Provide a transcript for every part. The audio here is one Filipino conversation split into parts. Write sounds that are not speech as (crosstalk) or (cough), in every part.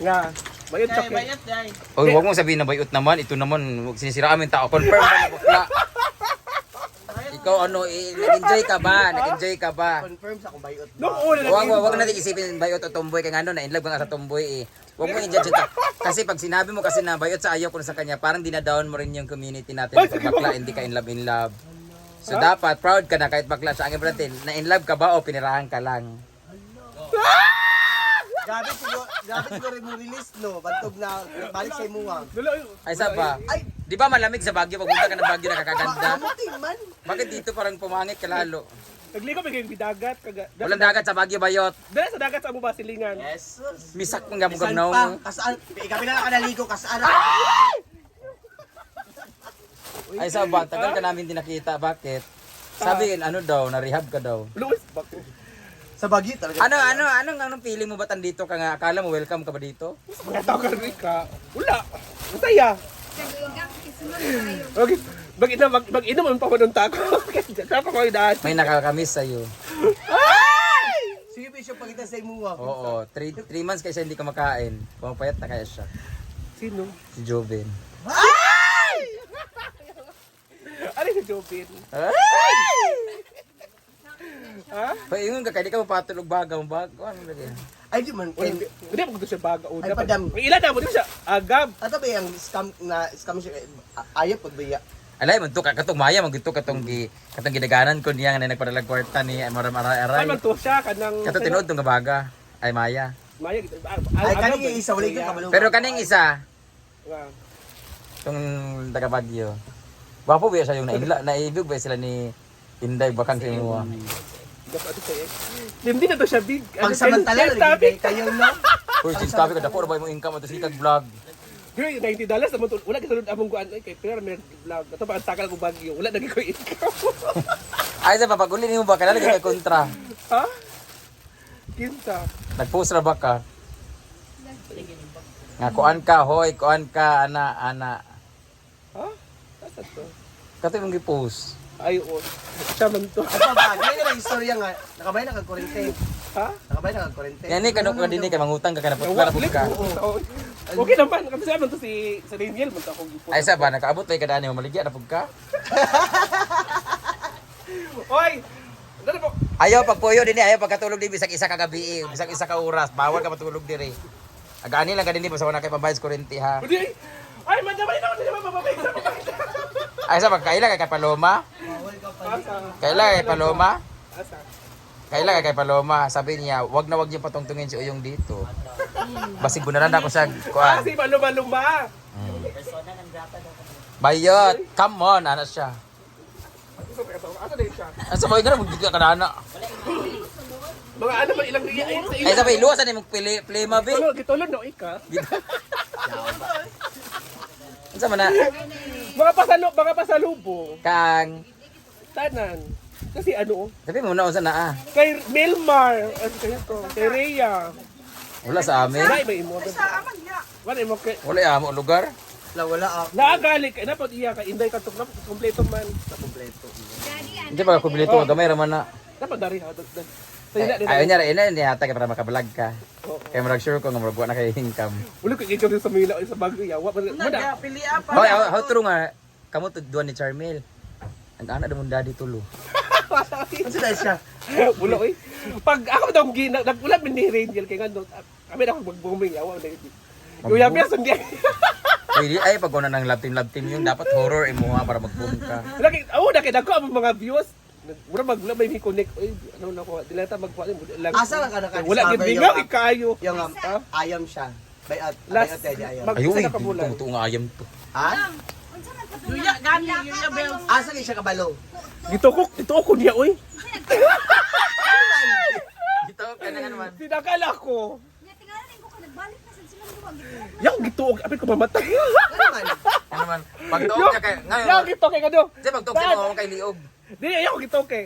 Nga. Bayot chocolate. bayot day. Oy, wag mong sabihin na bayot naman. Ito naman, huwag sinisira amin tao. Confirm ba na bakla? Ikaw ano, eh, nag-enjoy ka ba? Nag-enjoy ka ba? Confirm sa kung bayot ba. una Wag, wag, wag nag- natin isipin bayot o tomboy kaya ano, na-inlove ka nga sa tomboy eh. Wag mo i-judge ito. Kasi pag sinabi mo kasi na bayot sa ayaw ko na sa kanya, parang dinadown mo rin yung community natin. Pag bakla, hindi ka in love, in love. So dapat, proud ka na kahit bakla siya. Ang importante, na in love ka ba o pinirahan ka lang? Grabe siguro, grabe siguro mo release no. Bantog na balik sa. Dulo. Ay, sa ba? Ay, Di ba malamig sa Baguio? Pag punta ka ng Baguio, nakakaganda. mamuti man. Bakit dito parang pumangit ka lalo? Nagligo may kayong bidagat. Kaga, Walang dagat sa Baguio, bayot. Dala sa dagat sa mo basilingan. Yes. Misak mong gamugam na pa? mo. Kasaan? Ikaw na nakaligo kasaan? Ay, sa ba? Tagal ka namin din nakita. Bakit? Sabi, ano daw, na-rehab ka daw. Luis, bako. Sa Baguio talaga. Ano, ano, anong, anong feeling mo ba tandito ka nga? Akala mo welcome ka ba dito? Mga tao ka rin ka. Wala. Masaya. Okay. Mag ina mag, mag inom ang pamanunta ko. Kaya pa ko dahil. (laughs) May nakakamiss sa'yo. Sige, Bishop, pagkita sa imuha. Oo, 3 three months kasi hindi ka makain. Pumapayat na kaya siya. Sino? Si Joven. Ano si Jopin? Ha? Paingon ka, kaya di ka mapatulog bagaw. Bago, ano ba yan? Ay, di man. Eh, hindi mo gusto siya baga. O, Ay, dapat- padam. May ilan na mo, di mo siya agab. ato ba yung scam na scam siya? Ayaw pagbaya. Alay, man to, katong maya, magito katong gi, katong gidaganan ko niya nga na nagpadalag kwarta ni maram aray. Ay, man to siya, kanang... Katong tinuod tong gabaga. Ay, maya. Maya, Ay, kaning yung isa, wala ka kabalo. Pero kaning isa, tong taga Baguio. Wapo ba siya yung nainla, naibig ba sila ni Inday bakang sa imuha? Dapat eh. Hindi na to siya big. Pag samantala, Ano, topic. nagigay kayo no? Uy, since sabi ko, dako na ba yung income at sikag vlog? Girl, 90 dollars naman to. Wala kasunod among kuan ay kay pero may vlog. Ato pa ang takal ko bagyo. Wala nagi ko income. (laughs) Ay, sa papaguli mo ba? Kailan kay kontra? (laughs) ha? Kinsa. Nag-post ra ba ka? Nga, kuan ka, hoy, kuan ka, ana, ana. Ha? Asa to? Kato yung gi-post. Ay, oh. Siya man to. Ano ba? Ganyan na istorya nga. Nakabay na kag-kurente. Ha? Nakabay na kag-kurente. Yan ni, kanong kanini kay mangutang ka, kanapot Wala ka. Okay naman. Kasi sabi to si sa Daniel man to akong gipo. Ay, sa ba, nakaabot tayo kadaan mo, maligya na pug ka? (laughs) Oy! Ayaw pagpuyo din ayaw pagkatulog din bisag isa ka gabi, bisag isa ka oras, bawal ka matulog diri. Agani lang ka din basta wala kay pambayad sa kuryente ha. Ay, madamay na ako naman mababay sa Ay sa pagkaila kay kay Paloma, Asa? Kaila kay Paloma, Asa? kaila kay Paloma, sabi niya, wag na wag niyo patungtungin si Uyong dito. Basig bunaran ako sa Ah, kuan. si Maluma-Luma. Bayot, come on, ano siya. Asa siya? Asa mo mo ka kanana. Mga ano ba ilang riya? Sa Ay sabay luwas ni mo pili play mabi. Tulog, gitulog na ika. Unsa man na Mga pasalo, mga pasalubong. kang Tanan. Kasi ano, sabi mo na unsa na ah. kay Milmar, ano kayo to? Kay Rhea. Wala sa amin. Wala ba imo? Sa aman niya. Wala imo kay Wala amo lugar. Wala, wala ah. Naagali kay napod iya ka inday ka tok na kompleto man. Na kompleto. Hindi pa ko bilito gamay ra man na. Napod dari ha. Sa Ay, ayaw niya, ina niya hatag para makabalag ka. Kaya marag sure ko nga marag na kay income. Wala ko ikaw sa Mila sa Baguio ya. Wa muna. pili apa. Hoy, how, true nga kamo to duan ni Charmel. Ang ana mo daddy tulo. (laughs) Ano sila siya? Wala oy. Pag ako daw gina nagula min ni Rangel kay ngano. Kami na ako magbuming yawa na ito. Kuya Pia sundi. Pwede ay pag una ng love team love team yung dapat horror imo ha para mag-boom ka. Lagi oh na kay dako ang mga views. Wala magla may connect. Oy, ano na ko. Dilata magkuha lang. Asa lang ka naka-discover Wala gid yung- bingaw ikayo. Yung um, ayam siya. Bayat. Bayat ayam. eh, na kabulan. tumuto nga ayam to. Ha? Yuya gani, yuya bells. Asa ni siya kabalo? Dito ko, dito ko niya oy. Tinakala ko. Nga ko ka na sa silang duwag. Yang gito og apit ko mamatay. Ano man? Ano man? Pag tuog niya kay Yang ngayon. gito kay kado. Di pag tuog siya mo kay liog. Di ayaw gito kay.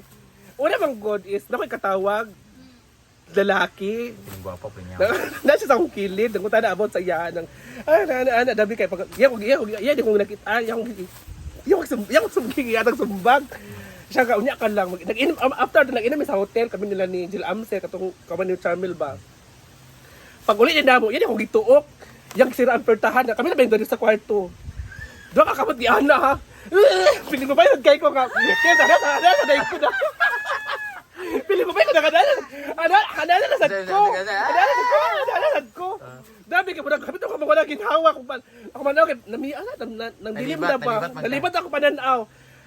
Una mang god is na ko'y katawag lalaki gwapo pa niya. na, na siya sa akong kilid nang na about sa iya nang ah na na ana dabi kay pag iya ko iya ko iya di ko nakita ah yang yang sum yang sumbag atang sumbag siya ka unya ka lang nag-inom after nag-inom sa hotel kami nila ni Jill Amse katong kaman ni Charmel ba Pag uli niya mo, yan yung gituok. Yang sira ang pertahan. Kami na ba yung sa kwarto? Doon ka kamot ni Ana ha. Piling mo ba yung kay ko nga? Kaya sana sana sana sana ko na. Piling mo ba yung nakadala? Ana, ana na sad ko. Ana na sad ko. Ana na sad ko. Dami ka mo na kapit ako mga ginhawa ko pa. Ako nami ana nang dilim na ba. nalibat ka. Ako pananaw.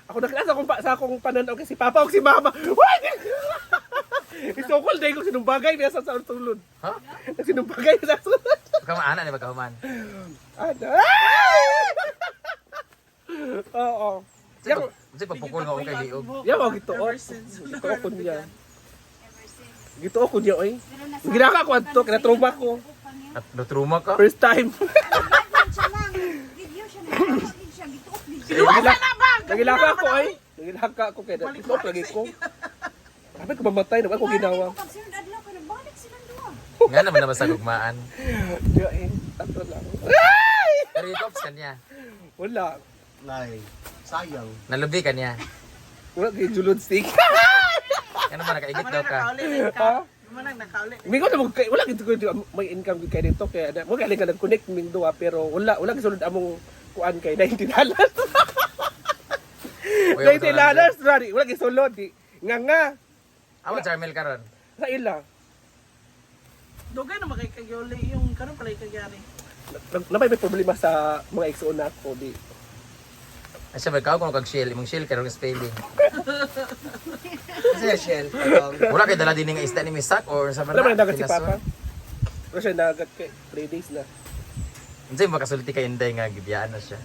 Ako nakilala akong pa sa akong pananaw kasi papa o si mama. Why? Isokol dahil ko sinumbagay (laughs) niya sa sa sulod. Ha? Sinumbagay sa sulod. Kamaana ni magkahuman. Ano? Oo. Yan, Kasi pagpukul nga kay Hiog. yan mo gito. Gito ko niya. Gito ko niya oy. Ginaka ko adto kina trauma ko. At natruma ka. First time. (laughs) Nagbalag siya lang. Video siya na. Video siya. Video. Nagilaka ko ay. Nagilaka ko kaya gito lagi ko. Sabi ko mamatay na ako ginawa. Ko. Nga naman naman sa gugmaan. Diya eh. Tato lang. Pero itops ka niya. Wala. Nay, sayang. Nalubi ka niya. Wala kay julod stick. Ano ba nakaigit daw ka? Ha? Manang nakauli. Mingo na kay wala gid ko may income gid kay dito kaya na- mo galing ka nag-connect ming duwa pero wala wala gisulod among kuan kay 90 dollars. 90 dollars rari wala gisulod di. Nga nga Amo Charmel karon. sa ila. Dugay na makikaguli yung karon pala ikagyari. Nag- Nabay may problema sa mga ex na ko di. Ay siya ba ikaw kung kag shell, imong shell karon spelling. Kasi Shell, Wala kay dala din nga isda ni Misak or sa Wala man dagat si? Papa. Wala siya nagat kay 3 days na. Unsay makasulti kay Inday nga gibiyaan na siya.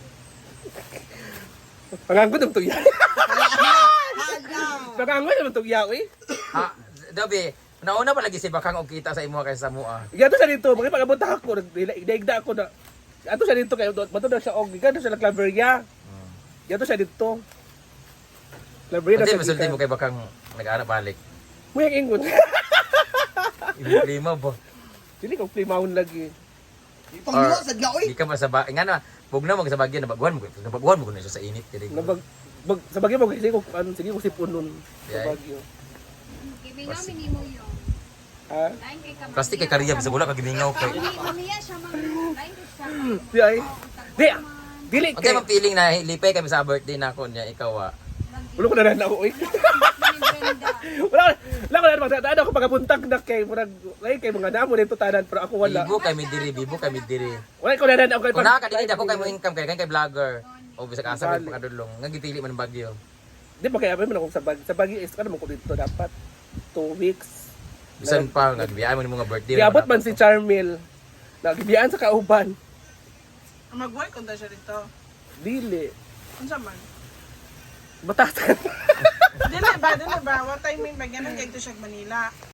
Panganggo ng tuya. Panganggo naman tuya eh. Ha, Dabi, nauna pa lagi si Bakang og kita sa imo kaysa sa mua. Gato siya dito, mga pagabot ako, nagdaigda ako na. Ato siya dito kayo, bato na siya og, gato siya na Claveria. Gato siya dito. Claveria na Unsay siya masulti mo kay Bakang nag-ana balik. Mo yung ingon. Imong klima ba? Dili ko plimahon lagi. Pangluwa sa dlaoy. Di ka ba sa ba nga na, bug na mo sa bagyo nabaguhan mo, nabaguhan mo na siya sa init kay Nabag, bag, sa bagyo mo kasi ko, ano, sige ko si Punon. Sa Yeah. bagyo. Gibing namin ni mo yun. Ha? Lain kay Kamia. Plastic kay kariya bisa wala ka gimingaw kay. Siya mang lain ko siya. Di ay. Di, dili Unsay kay. man feeling na lipay kami sa birthday nako niya ikaw ah. Ulo ko na rin ako. Brenda. Wala, wala ko na rin magtataan ako pagabuntag na kay, murag, ay, kay mga namo nito tanan, pero ako wala. Bibo kami diri, bibo kami diri. Wala ko na rin ako kay Kung nakakadili ako kay mo income kay kay kay vlogger. O bisa ka asa mo kadulong. Nga gipili man ang bagyo. Di ba kaya man ako sa bag sa bagyo is ano man ko dito dapat two weeks. Bisan pa nga gibiyaan mo ni mga birthday. Giabot man si Charmel. Nagibiyaan sa kauban. Mag-work unta siya dito. Dili. Unsa man? Batasan. Dili ba, dili ba? What time may bagyan kay to siya Manila.